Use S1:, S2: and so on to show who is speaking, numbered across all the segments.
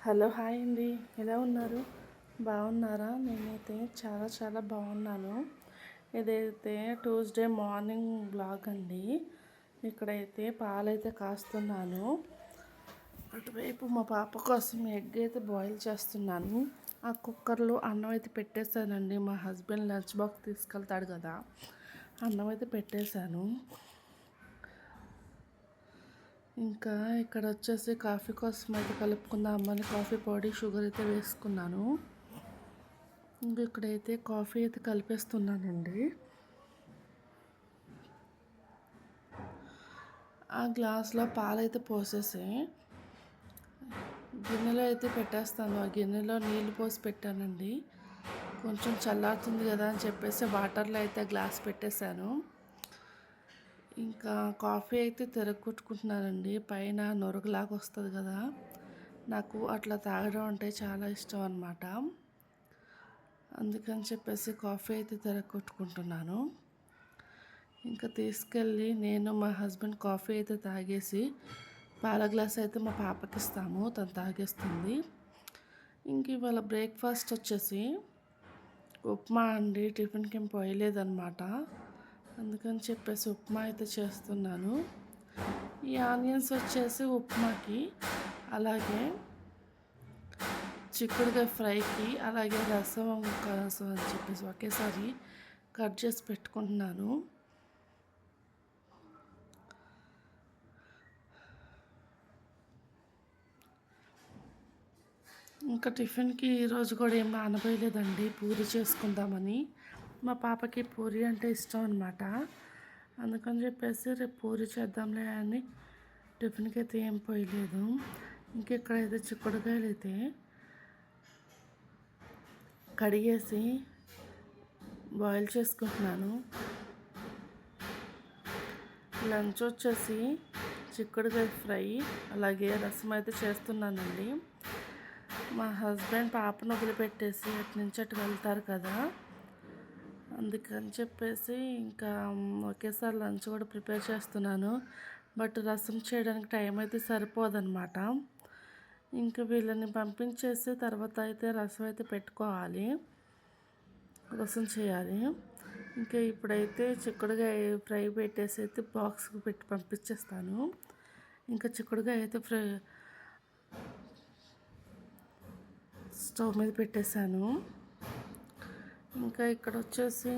S1: Hello hi అండి. ఎలా ఉన్నారు? బాగున్నారా? నేనైతే చాలా చాలా బాగున్నాను. ఇదైతే ట్యూస్డే మార్నింగ్ బ్లాగ్ అండి. ఇక్కడైతే పాలైతే కాస్తున్నాను. అటువైపు మా పాప కోసం ఎగ్ అయితే బాయిల్ చేస్తున్నాను. ఆ కుక్కర్లో అన్నం అయితే పెట్టేశానండి. మా హస్బెండ్ లంచ్ బాక్స్ తీసుకెళ్తాడు కదా. అన్నం అయితే పెట్టేశాను. ఇంకా ఇక్కడ వచ్చేసి కాఫీ కోసం అయితే కలుపుకుందామని కాఫీ పొడి షుగర్ అయితే వేసుకున్నాను. ఇంకా ఇక్కడైతే కాఫీ అయితే కలిపేస్తున్నానండి. ఆ గ్లాస్లో పాలైతే పోసేసి. గిన్నెలో అయితే పెట్టేస్తాను. ఆ గిన్నెలో నీళ్ళు పోసి పెట్టానండి. కొంచెం చల్లారుతుంది కదా అని చెప్పేసి వాటర్లో అయితే గ్లాస్ పెట్టేశాను. ఇంకా కాఫీ అయితే తిరగొట్టుకుంటున్నానండి పైన నొరగలాగా వస్తుంది కదా. నాకు అట్లా తాగడం అంటే చాలా ఇష్టం అనమాట అందుకని చెప్పేసి కాఫీ అయితే తిరగొట్టుకుంటున్నాను ఇంకా తీసుకెళ్ళి నేను మా హస్బెండ్ కాఫీ అయితే తాగేసి పాల గ్లాస్ అయితే మా పాపకి ఇస్తాము తను తాగేస్తుంది. ఇంక ఇవాళ బ్రేక్ఫాస్ట్ వచ్చేసి ఉప్మా అండి. టిఫిన్కి ఏం పోయలేదన్నమాట. అందుకని చెప్పేసి ఉప్మా అయితే చేస్తున్నాను. ఈ ఆనియన్స్ వచ్చేసి ఉప్మాకి అలాగే చిక్కుడుగా ఫ్రైకి అలాగే రసం కోసం అని చెప్పేసి ఒకేసారి కట్ చేసి పెట్టుకుంటున్నాను. ఇంకా టిఫిన్కి ఈరోజు కూడా ఏం ఆనబోయలేదండి పూరి చేసుకుందామని. మా పాపకి పూరి అంటే ఇష్టం అనమాట అందుకని చెప్పేసి రేపు పూరి చేద్దాంలే అని టిఫిన్కి అయితే ఏం పోయలేదు. ఇంకెక్కడైతే చిక్కుడుకాయలు అయితే కడిగేసి బాయిల్ చేసుకుంటున్నాను. లంచ్ వచ్చేసి చిక్కుడుకాయ ఫ్రై అలాగే రసం అయితే చేస్తున్నానండి. మా హస్బెండ్ పాపను వదిలిపెట్టేసి అటు నుంచి అటు వెళ్తారు కదా. అందుకని చెప్పేసి ఇంకా ఒకేసారి లంచ్ కూడా ప్రిపేర్ చేస్తున్నాను. బట్ రసం చేయడానికి టైం అయితే సరిపోదన్నమాట. ఇంకా వీళ్ళని పంపించేసి తర్వాత అయితే రసం అయితే పెట్టుకోవాలి. రసం చేయాలి. ఇంకా ఇప్పుడైతే చిక్కుడుగాయ ఫ్రై పెట్టేసి అయితే బాక్స్కి పెట్టి పంపించేస్తాను. ఇంకా చిక్కుడుగాయ అయితే ఫ్రై స్టవ్ మీద పెట్టేశాను. ఇంకా ఇక్కడ వచ్చేసి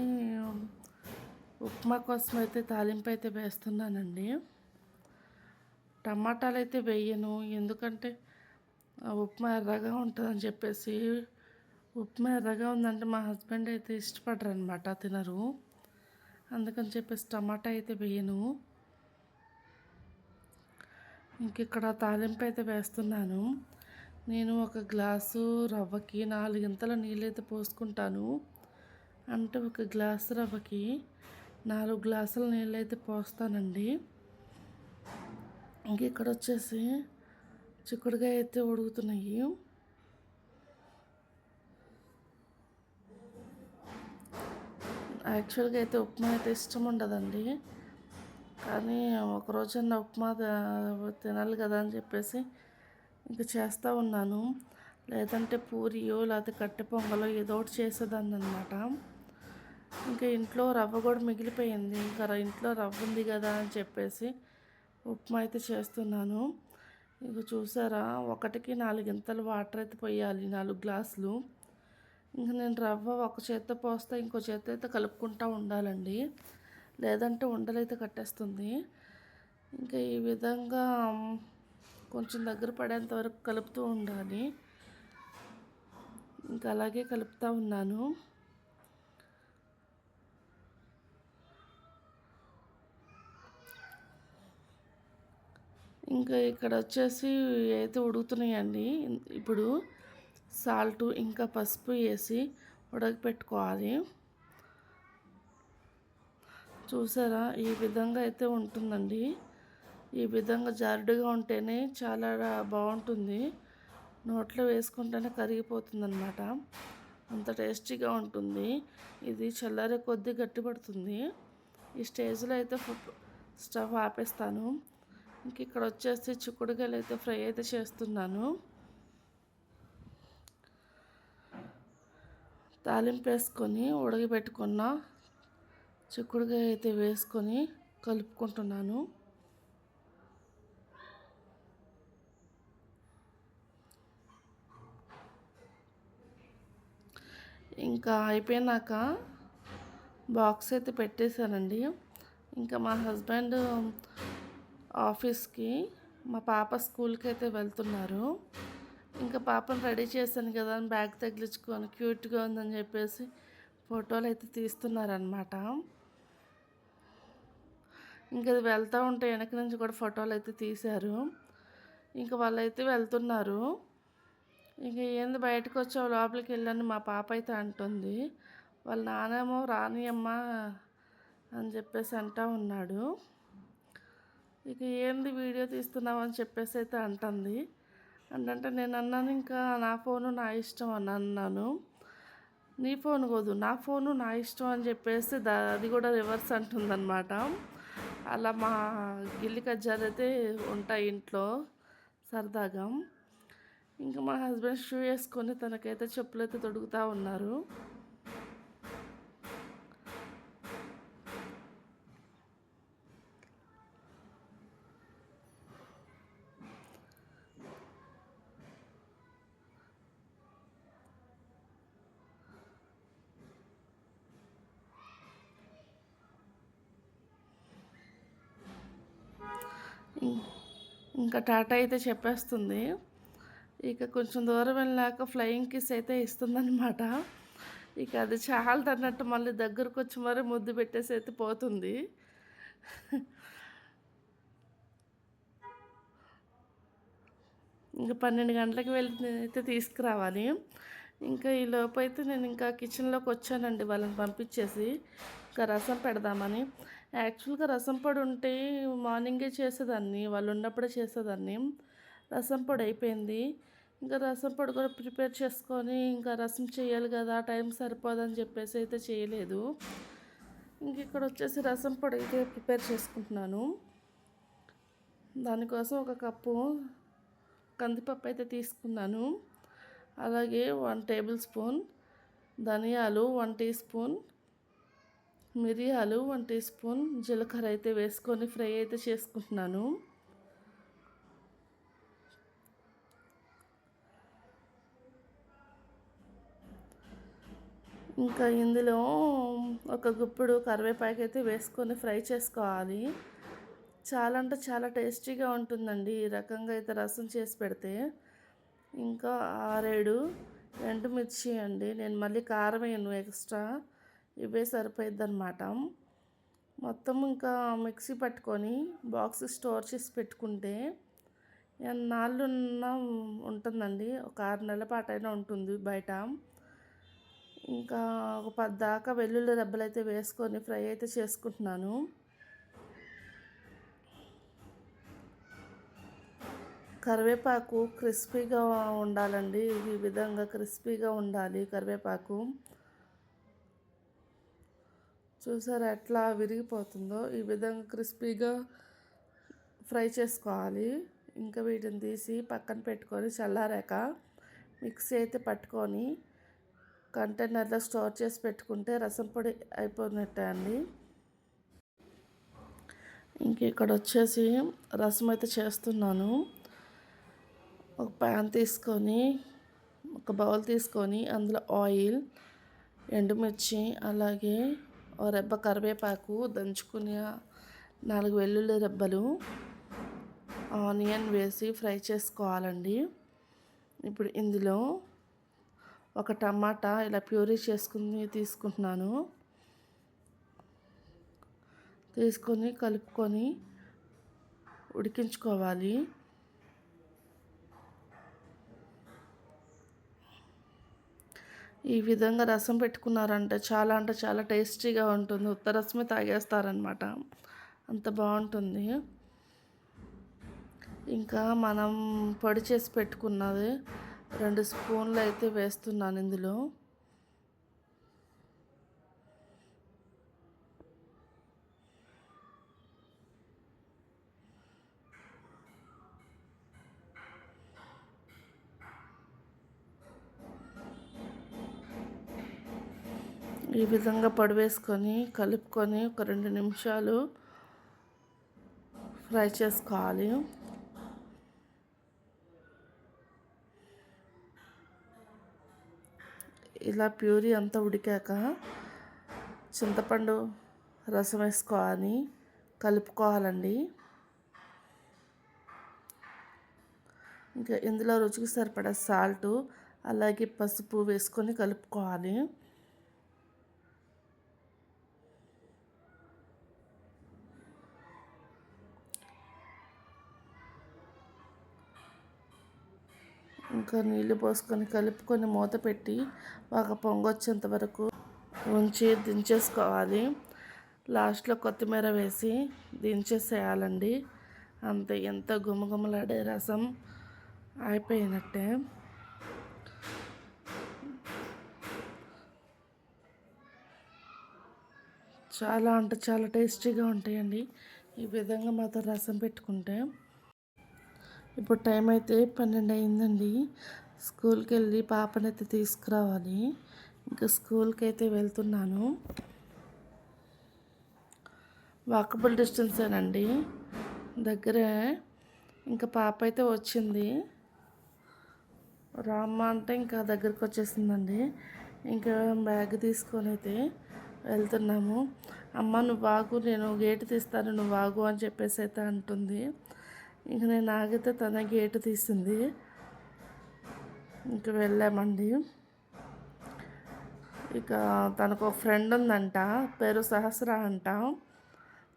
S1: ఉప్మా కోసం అయితే తాలింపు అయితే వేస్తున్నానండి. టమాటాలు అయితే వేయను. ఎందుకంటే ఉప్మా ఎర్రగా ఉంటుందని చెప్పేసి ఉప్మా ఎర్రగా ఉందంటే మా హస్బెండ్ అయితే ఇష్టపడరు అనమాట తినరు. అందుకని చెప్పేసి టమాటా అయితే వేయను. ఇంక ఇక్కడ తాలింపు అయితే వేస్తున్నాను. నేను ఒక గ్లాసు రవ్వకి నాలుగింతల నీళ్ళైతే పోసుకుంటాను. అంటే ఒక గ్లాసు రవ్వకి నాలుగు గ్లాసుల నీళ్ళైతే పోస్తానండి. ఇంక ఇక్కడ వచ్చేసి చిక్కుడుకాయ అయితే ఉడుగుతున్నాయి యాక్చువల్గా అయితే ఉప్మా అయితే ఇష్టం ఉండదండి. కానీ ఒకరోజన్నా ఉప్మా తినాలి కదా అని చెప్పేసి ఇంకా చేస్తూ ఉన్నాను. లేదంటే పూరియో లేకపోతే కట్టె పొంగలో ఏదో ఒకటి చేసేదాన్ని అనమాట ఇంకా ఇంట్లో రవ్వ కూడా మిగిలిపోయింది. ఇంకా ఇంట్లో రవ్వ ఉంది కదా అని చెప్పేసి ఉప్మా అయితే చేస్తున్నాను. ఇక చూసారా? ఒకటికి నాలుగింతలు వాటర్ అయితే పోయాలి నాలుగు గ్లాసులు. ఇంకా నేను రవ్వ ఒక చేత్తో పోస్తే ఇంకో చేత్తో అయితే కలుపుకుంటూ ఉండాలండి. లేదంటే ఉండలైతే కట్టేస్తుంది. ఇంకా ఈ విధంగా కొంచెం దగ్గర పడేంత వరకు కలుపుతూ ఉండాలి. ఇంకా అలాగే కలుపుతూ ఉన్నాను. ఇంకా ఇక్కడ వచ్చేసి అయితే ఉడుకుతున్నాయండి ఇప్పుడు సాల్ట్ ఇంకా పసుపు వేసి ఉడకపెట్టుకోవాలి. చూసారా? ఈ విధంగా అయితే ఉంటుందండి. ఈ విధంగా జారుడుగా ఉంటేనే చాలా బాగుంటుంది. నోట్లో వేసుకుంటేనే కరిగిపోతుంది అనమాట అంత టేస్టీగా ఉంటుంది. ఇది చల్లారే కొద్దీ గట్టిపడుతుంది. ఈ స్టేజ్లో అయితే స్టవ్ ఆపేస్తాను. ఇంక ఇక్కడ వచ్చేసి చిక్కుడుకాయలు అయితే ఫ్రై అయితే చేస్తున్నాను. తాలింపు వేసుకొని ఉడకబెట్టుకున్న చిక్కుడుకాయ అయితే వేసుకొని కలుపుకుంటున్నాను. ఇంకా అయిపోయినాక బాక్స్ అయితే పెట్టేశానండి. ఇంకా మా హస్బెండ్ ఆఫీస్కి. మా పాప స్కూల్కి అయితే వెళ్తున్నారు. ఇంకా పాపను రెడీ చేశాను కదా అని బ్యాగ్ తగిలించుకొని క్యూట్గా ఉందని చెప్పేసి ఫోటోలు అయితే తీస్తున్నారనమాట ఇంకా అది వెళ్తూ ఉంటే వెనక నుంచి కూడా ఫోటోలు అయితే తీశారు. ఇంకా వాళ్ళైతే వెళ్తున్నారు. ఇంకా ఏంది బయటకు వచ్చావు? లోపలికి వెళ్ళని మా పాప అయితే అంటుంది. వాళ్ళ నానేమో రానియమ్మ అని చెప్పేసి అంటా ఉన్నాడు. ఇక ఏంది వీడియో తీస్తున్నామని చెప్పేసి అయితే అంటుంది. అంటే నేను అన్నాను ఇంకా నా ఫోను నా ఇష్టం అని అన్నాను. నీ ఫోన్ కాదు నా ఫోను నా ఇష్టం అని చెప్పేసి దా అది కూడా రివర్స్ అంటుందన్నమాట. అలా మా గిల్లి కజ్జాలు అయితే ఉంటాయి ఇంట్లో సరదాగా. ఇంకా మా హస్బెండ్ షూ వేసుకొని తనకైతే చెప్పులు అయితే తొడుగుతూ ఉన్నారు. ఇంకా టాటా అయితే చెప్పేస్తుంది. ఇక కొంచెం దూరం వెళ్ళాక ఫ్లయింగ్ కిస్ అయితే ఇస్తుందన్నమాట. ఇక అది చాలా అన్నట్టు మళ్ళీ దగ్గరకు వచ్చి మరీ ముద్దు పెట్టేసి అయితే పోతుంది. ఇంకా పన్నెండు గంటలకు వెళ్ళి అయితే తీసుకురావాలి. ఇంకా ఈ లోపు అయితే నేను ఇంకా కిచెన్లోకి వచ్చానండి వాళ్ళని పంపించేసి. ఇంకా రసం పెడదామని. యాక్చువల్గా రసం పొడి ఉంటే మార్నింగే చేసేదాన్ని వాళ్ళు ఉన్నప్పుడే చేసేదాన్ని. రసం పొడి అయిపోయింది. ఇంకా రసం పొడి కూడా ప్రిపేర్ చేసుకొని ఇంకా రసం చేయాలి కదా టైం సరిపోదని చెప్పేసి అయితే చేయలేదు. ఇంక ఇక్కడ వచ్చేసి రసం పొడి అయితే ప్రిపేర్ చేసుకుంటున్నాను. దానికోసం ఒక కప్పు కందిపప్పు అయితే తీసుకున్నాను. అలాగే వన్ టేబుల్ స్పూన్ ధనియాలు వన్ టీ స్పూన్ మిరియాలు వన్ టీ స్పూన్ జీలకర్ర అయితే వేసుకొని ఫ్రై అయితే చేసుకుంటున్నాను. ఇంకా ఇందులో ఒక గుప్పుడు కరివేపాకు అయితే వేసుకొని ఫ్రై చేసుకోవాలి. చాలా అంటే చాలా టేస్టీగా ఉంటుందండి ఈ రకంగా అయితే రసం చేసి పెడితే. ఇంకా ఆరేడు ఎండుమిర్చి అండి. నేను మళ్ళీ కారం వేయను ఎక్స్ట్రా. ఇవే సరిపోయిద్ది అనమాట మొత్తం ఇంకా మిక్సీ పట్టుకొని బాక్స్ స్టోర్ చేసి పెట్టుకుంటే నాళ్ళు ఉంటుందండి. ఒక ఆరు నెలల పాటైనా ఉంటుంది బయట. ఇంకా ఒక పద్దాకా వెల్లుల్లి దెబ్బలు అయితే వేసుకొని ఫ్రై అయితే చేసుకుంటున్నాను. కరివేపాకు క్రిస్పీగా ఉండాలండి. ఈ విధంగా క్రిస్పీగా ఉండాలి కరివేపాకు. చూసారు ఎట్లా విరిగిపోతుందో? ఈ విధంగా క్రిస్పీగా ఫ్రై చేసుకోవాలి. ఇంకా వీటిని తీసి పక్కన పెట్టుకొని చల్లారాక మిక్సీ అయితే పట్టుకొని కంటైనర్లో స్టోర్ చేసి పెట్టుకుంటే రసం పొడి అయిపోయినట్టే అండి. ఇంక ఇక్కడ వచ్చేసి రసం అయితే చేస్తున్నాను. ఒక ప్యాన్ తీసుకొని ఒక బౌల్ తీసుకొని అందులో ఆయిల్ ఎండుమిర్చి అలాగే ఒక రెబ్బ కరివేపాకు దంచుకుని నాలుగు వెల్లుల్లి రెబ్బలు ఆనియన్ వేసి ఫ్రై చేసుకోవాలండి. ఇప్పుడు ఇందులో ఒక టమాటా ఇలా ప్యూరీ చేసుకుని తీసుకుంటున్నాను. తీసుకొని కలుపుకొని ఉడికించుకోవాలి. ఈ విధంగా రసం పెట్టుకున్నారంటే. చాలా అంటే చాలా టేస్టీగా ఉంటుంది. ఉత్త రసమే తాగేస్తారనమాట అంత బాగుంటుంది. ఇంకా మనం పొడి చేసి పెట్టుకున్నది రెండు స్పూన్లు అయితే వేస్తున్నాను ఇందులో. ఈ విధంగా పడివేసుకొని కలుపుకొని ఒక రెండు నిమిషాలు ఫ్రై చేసుకోవాలి. ఇలా ప్యూరీ అంతా ఉడికాక చింతపండు రసం వేసుకోవాలి. కలుపుకోవాలండి. ఇంకా ఇందులో రుచికి సరిపడా సాల్టు అలాగే పసుపు వేసుకొని కలుపుకోవాలి. నీళ్ళు పోసుకొని కలుపుకొని మూత పెట్టి బాగా పొంగొచ్చేంత వరకు ఉంచి దించేసుకోవాలి. లాస్ట్లో కొత్తిమీర వేసి దించేసేయాలండి. అంతే ఎంత గుమగుమలాడే రసం అయిపోయినట్టే. చాలా అంటే చాలా టేస్టీగా ఉంటాయండి. ఈ విధంగా మాతో రసం పెట్టుకుంటే ఇప్పుడు టైం అయితే పన్నెండు అయిందండి. స్కూల్కి వెళ్ళి పాపనైతే తీసుకురావాలి. ఇంకా స్కూల్కి అయితే వెళ్తున్నాను. వాకబుల్ డిస్టెన్సేనండి. దగ్గరే ఇంకా పాప అయితే వచ్చింది. రామ్మ అంటే ఇంకా దగ్గరికి వచ్చేసిందండి ఇంకా బ్యాగ్ తీసుకొని అయితే వెళ్తున్నాము. అమ్మ నువ్వు బాగు నేను గేటు తీస్తాను నువ్వు బాగు అని చెప్పేసి అయితే అంటుంది. ఇంక నేను ఆగితే తన గేటు తీసింది. ఇంక వెళ్ళామండి. ఇక తనకు ఒక ఫ్రెండ్ ఉందంట పేరు సహస్ర అంట.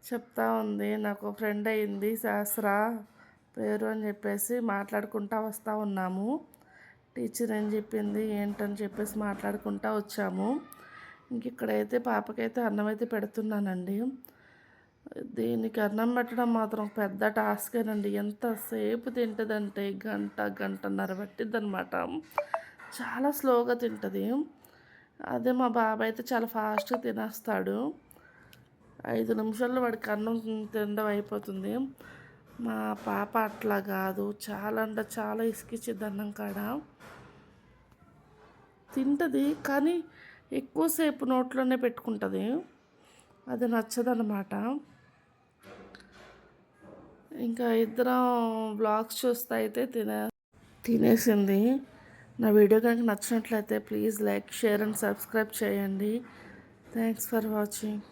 S1: చెప్తా ఉంది నాకు ఫ్రెండ్ అయింది సహస్ర పేరు అని చెప్పేసి మాట్లాడుకుంటా వస్తూ ఉన్నాము. టీచర్ ఏం చెప్పింది ఏంటని చెప్పేసి మాట్లాడుకుంటా వచ్చాము. ఇంక ఇక్కడైతే పాపకైతే అన్నం అయితే పెడుతున్నానండి. దీనికి అన్నం పెట్టడం మాత్రం పెద్ద టాస్కేనండి ఎంతసేపు తింటుందంటే గంట గంటన్నర పట్టిద్ది అనమాట చాలా స్లోగా తింటుంది. అదే మా బాబాయ్ అయితే చాలా ఫాస్ట్గా తినేస్తాడు. ఐదు నిమిషాల్లో వాడికి అన్నం తినడం అయిపోతుంది. మా పాప అట్లా కాదు. చాలా అంటే చాలా ఇసుకిచ్చిద్ది అన్నం కాడ. తింటుంది కానీ ఎక్కువసేపు నోట్లోనే పెట్టుకుంటుంది. అది నచ్చదనమాట ఇంకా ఇద్దరం బ్లాగ్స్ చూస్తే అయితే తినే తినేసింది. నా వీడియో కనుక నచ్చినట్లయితే please like share and subscribe చేయండి. Thanks for watching